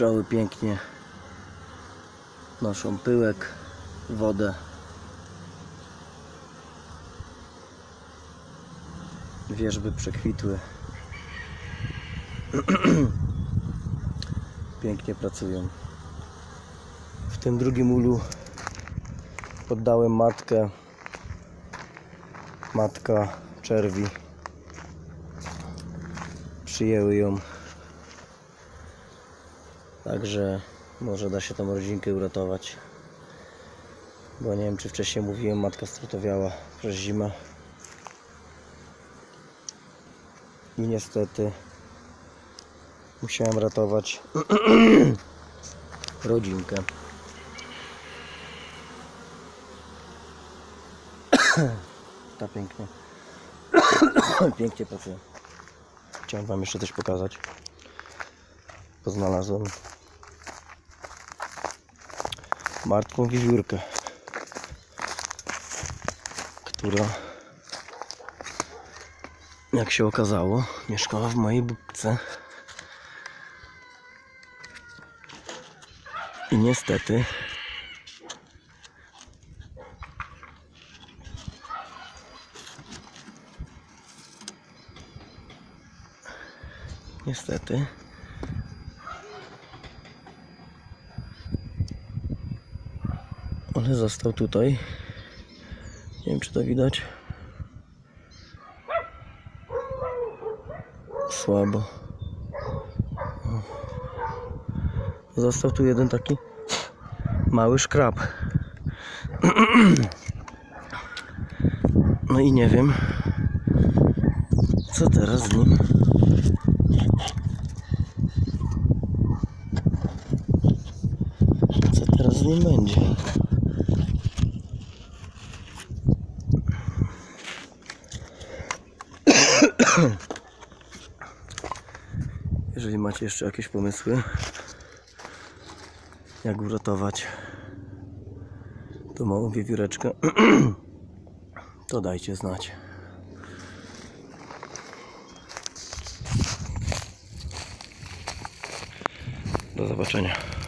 pszczoły pięknie noszą pyłek, wodę. Wierzby przekwitły. Pięknie pracują. W tym drugim ulu poddałem matkę. Matka czerwi. Przyjęły ją. Także może da się tą rodzinkę uratować. Bo nie wiem czy wcześniej mówiłem, matka strutowiała przez zimę. I niestety musiałem ratować rodzinkę. Ta pięknie. Pięknie pracuje. Chciałem Wam jeszcze coś pokazać. Bo znalazłem martwą wiewiórkę, która jak się okazało mieszkała w mojej budce i niestety niestety ale został tutaj. Nie wiem czy to widać. Słabo. Został tu jeden taki mały szkrab. No i nie wiem co teraz z nim. Co teraz z nim będzie Jeżeli macie jeszcze jakieś pomysły, jak uratować tą małą wiewióreczkę, to dajcie znać. Do zobaczenia.